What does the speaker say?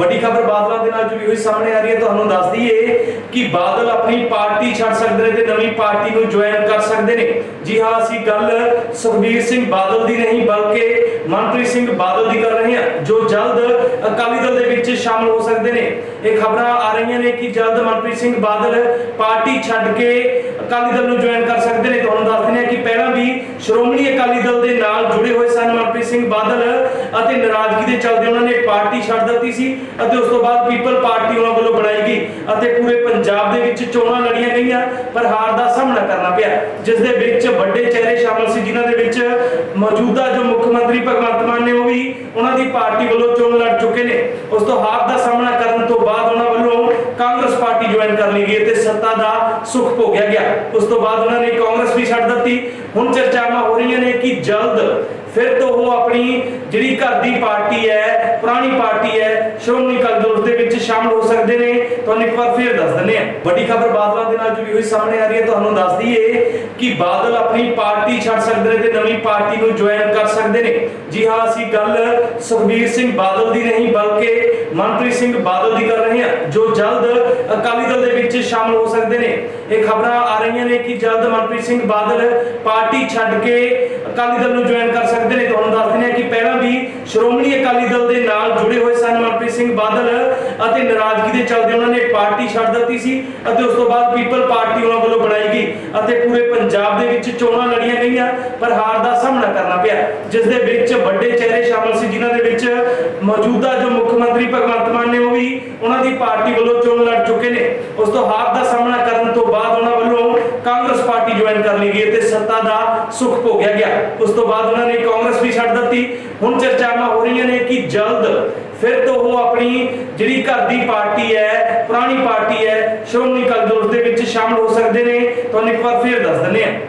ਵੱਡੀ ਖਬਰ ਬਾਦਲਾਂ ਦੇ ਨਾਲ ਜੁੜੀ ਹੋਈ ਸਾਹਮਣੇ ਆ ਰਹੀ ਹੈ। ਤੁਹਾਨੂੰ ਦੱਸ ਦਈਏ ਕਿ ਬਾਦਲ ਆਪਣੀ ਪਾਰਟੀ ਛੱਡ ਸਕਦੇ ਨੇ ਤੇ ਨਵੀਂ ਪਾਰਟੀ ਨੂੰ ਜੁਆਇਨ ਕਰ ਸਕਦੇ ਨੇ। ਜੀ ਹਾਂ, ਅਸੀਂ ਗੱਲ ਸੁਖਬੀਰ ਸਿੰਘ ਬਾਦਲ ਦੀ ਨਹੀਂ, ਬਲਕਿ ਮਨਪ੍ਰੀਤ ਸਿੰਘ ਬਾਦਲ ਦੀ ਕਰ ਰਹੇ ਹਾਂ, ਜੋ ਜਲਦ ਅਕਾਲੀ ਦਲ ਦੇ ਵਿੱਚ ਸ਼ਾਮਲ ਹੋ ਸਕਦੇ ਨੇ। ਇਹ ਖਬਰਾਂ ਆ ਰਹੀਆਂ ਨੇ ਕਿ ਜਲਦ ਮਨਪ੍ਰੀਤ ਸਿੰਘ ਬਾਦਲ ਪਾਰਟੀ ਛੱਡ ਕੇ ਅਕਾਲੀ ਦਲ ਨੂੰ ਜੁਆਇਨ ਕਰ ਸਕਦੇ ਨੇ। ਤੁਹਾਨੂੰ ਦੱਸ ਦਿੰਦੇ ਹਾਂ ਕਿ ਪਹਿਲਾਂ ਵੀ ਸ਼੍ਰੋਮਣੀ ਅਕਾਲੀ ਦਲ ਦੇ ਨਾਲ ਜੁੜੇ ਹੋਏ ਸਨ ਮਨਪ੍ਰੀਤ ਸਿੰਘ ਬਾਦਲ। ਅਤੇ ਨਾਰਾਜ਼ਗੀ ਦੇ ਚੱਲਦੇ ਉਹਨਾਂ ਨੇ ਪਾਰਟੀ ਛੱਡ ਦਿੱਤੀ ਸੀ ਅਤੇ ਉਸ ਤੋਂ ਬਾਅਦ ਪੀਪਲ ਪਾਰਟੀ ਉਹਨਾਂ ਵੱਲੋਂ ਬਣਾਈ ਗਈ ਅਤੇ ਪੂਰੇ ਪੰਜਾਬ ਦੇ ਵਿੱਚ ਚੋਣਾਂ ਲੜੀਆਂ ਗਈਆਂ, ਪਰ ਹਾਰ ਦਾ ਸਾਹਮਣਾ ਕਰਨਾ ਪਿਆ, ਜਿਸ ਦੇ ਵਿੱਚ ਵੱਡੇ ਚਿਹਰੇ ਸ਼ਾਮਲ ਸੀ, ਜਿਨ੍ਹਾਂ ਦੇ ਵਿੱਚ ਮੌਜੂਦਾ ਜੋ ਮੁੱਖ ਮੰਤਰੀ ਭਗਵੰਤ ਮਾਨ ਨੇ, ਉਹ ਵੀ ਉਹਨਾਂ ਦੀ ਪਾਰਟੀ ਵੱਲੋਂ ਚੋਣ ਲੜ ਚੁੱਕੇ ਨੇ। ਉਸ ਤੋਂ ਹਾਰ ਦਾ ਸਾਹਮਣਾ ਕਰਨ ਤੋਂ ਬਾਅਦ ਉਹਨਾਂ ਵੱਲੋਂ ਕਾਂਗਰਸ ਪਾਰਟੀ ਜੁਆਇਨ ਕਰ ਲਈ ਗਈ ਤੇ ਸੱਤਾ ਦਾ ਸੁੱਖ ਭੋਗਿਆ ਗਿਆ। ਉਸ ਤੋਂ ਬਾਅਦ ਉਹਨਾਂ ਨੇ ਕਾਂਗਰਸ ਵੀ ਛੱਡ ਦਿੱਤੀ। ਹੁਣ ਚਰਚਾਵਾਂ ਹੋ ਰਹੀਆਂ ਨੇ ਕਿ ਜਲਦ ਫਿਰ ਤੋਂ ਉਹ ਆਪਣੀ ਜਿਹੜੀ ਘਰ ਦੀ ਪਾਰਟੀ ਹੈ, ਪੁਰਾਣੀ ਪਾਰਟੀ ਹੈ, ਸ਼੍ਰੋਮਣੀ ਅਕਾਲੀ ਦਲ ਦੇ ਵਿੱਚ ਸ਼ਾਮਲ ਹੋ ਸਕਦੇ ਨੇ। ਤੁਹਾਨੂੰ ਇੱਕ ਵਾਰ ਫਿਰ ਦੱਸ ਦਿੰਦੇ ਹਾਂ। ਵੱਡੀ ਖਬਰ ਬਾਦਲਾਂ ਦੇ ਨਾਲ ਜੁੜੀ ਹੋਈ ਸਾਹਮਣੇ ਆ ਰਹੀ ਹੈ। ਤੁਹਾਨੂੰ ਦੱਸ ਦਈਏ ਕਿ ਬਾਦਲ ਆਪਣੀ ਪਾਰਟੀ ਛੱਡ ਸਕਦੇ ਨੇ ਤੇ ਨਵੀਂ ਪਾਰਟੀ ਨੂੰ ਜੁਆਇਨ ਕਰ ਸਕਦੇ ਨੇ। ਜੀ ਹਾਂ, ਅਸੀਂ ਗੱਲ ਸੁਖਬੀਰ ਸਿੰਘ ਬਾਦਲ ਦੀ ਨਹੀਂ, ਬਲਕਿ ਮਨਪ੍ਰੀਤ ਸਿੰਘ ਬਾਦਲ ਦੀ ਕਰ ਰਹੇ ਹਾਂ, ਜੋ ਜਲਦ ਅਕਾਲੀ ਦਲ ਦੇ ਵਿੱਚ ਸ਼ਾਮਲ ਹੋ ਸਕਦੇ ਨੇ। ਇਹ ਖਬਰਾਂ ਆ ਰਹੀਆਂ ਨੇ ਕਿ ਜਲਦ ਮਨਪ੍ਰੀਤ ਸਿੰਘ ਬਾਦਲ ਪਾਰਟੀ ਛੱਡ ਕੇ ਅਕਾਲੀ ਦਲ ਨੂੰ ਜੁਆਇਨ ਕਰ ਸਕਦੇ ਤੁਹਾਨੂੰ ਦੱਸ ਦਿੰਦੇ ਹਾਂ ਕਿ ਪਹਿਲਾਂ ਵੀ ਸ਼੍ਰੋਮਣੀ ਅਕਾਲੀ ਦਲ ਦੇ ਨਾਲ ਜੁੜੇ ਹੋਏ ਸਨ ਮਨਪ੍ਰੀਤ ਸਿੰਘ ਬਾਦਲ ਅਤੇ ਨਾਰਾਜ਼ਗੀ ਦੇ ਚੱਲਦੇ ਉਹਨਾਂ ਨੇ ਪਾਰਟੀ ਛੱਡ ਦਿੱਤੀ ਸੀ ਅਤੇ ਉਸ ਤੋਂ ਬਾਅਦ ਪੀਪਲ ਪਾਰਟੀ ਉਹਨਾਂ ਵੱਲੋਂ ਅਤੇ ਪੂਰੇ ਪੰਜਾਬ ਦੇ ਵਿੱਚ ਚੋਣਾਂ ਲੜੀਆਂ ਗਈਆਂ, ਪਰ ਹਾਰ ਦਾ ਸਾਹਮਣਾ ਕਰਨਾ ਪਿਆ। ਜਿਸ ਦੇ ਵਿੱਚ ਵੱਡੇ ਚਿਹਰੇ ਸ਼ਾਮਲ ਸੀ, ਜਿਨ੍ਹਾਂ ਦੇ ਵਿੱਚ ਮੌਜੂਦਾ ਜੋ ਮੁੱਖ ਮੰਤਰੀ ਭਗਵੰਤ ਮਾਨ ਨੇ, ਉਹ ਵੀ ਉਹਨਾਂ ਦੀ ਪਾਰਟੀ ਵੱਲੋਂ ਚੋਣ ਲੜ ਚੁੱਕੇ ਨੇ। ਉਸ ਤੋਂ ਹਾਰ ਦਾ ਸਾਹਮਣਾ ਕਰਨ ਤੋਂ ਬਾਅਦ ਉਹਨਾਂ ਵੱਲੋਂ ਕਾਂਗਰਸ ਪਾਰਟੀ ਜੁਆਇਨ ਕਰ ਲਈ ਗਈ ਤੇ ਸੱਤਾ ਦਾ ਸੁੱਖ ਭੋਗਿਆ ਗਿਆ। ਉਸ ਤੋਂ ਬਾਅਦ ਉਹਨਾਂ ਨੇ ਕਾਂਗਰਸ ਵੀ ਛੱਡ ਦਿੱਤੀ। ਹੁਣ ਚਰਚਾਵਾਂ ਹੋ ਰਹੀਆਂ ਨੇ ਕਿ ਜਲਦ ਫਿਰ ਤੋਂ ਉਹ ਆਪਣੀ ਜਿਹੜੀ ਘਰ ਦੀ ਪਾਰਟੀ ਹੈ, ਪੁਰਾਣੀ ਪਾਰਟੀ ਹੈ, ਸ਼੍ਰੋਮਣੀ ਅਕਾਲੀ ਦੇ ਵਿੱਚ ਸ਼ਾਮਲ ਹੋ ਸਕਦੇ ਨੇ। ਤੁਹਾਨੂੰ ਇੱਕ ਵਾਰ ਫਿਰ ਦੱਸ ਦਿੰਦੇ ਹਾਂ।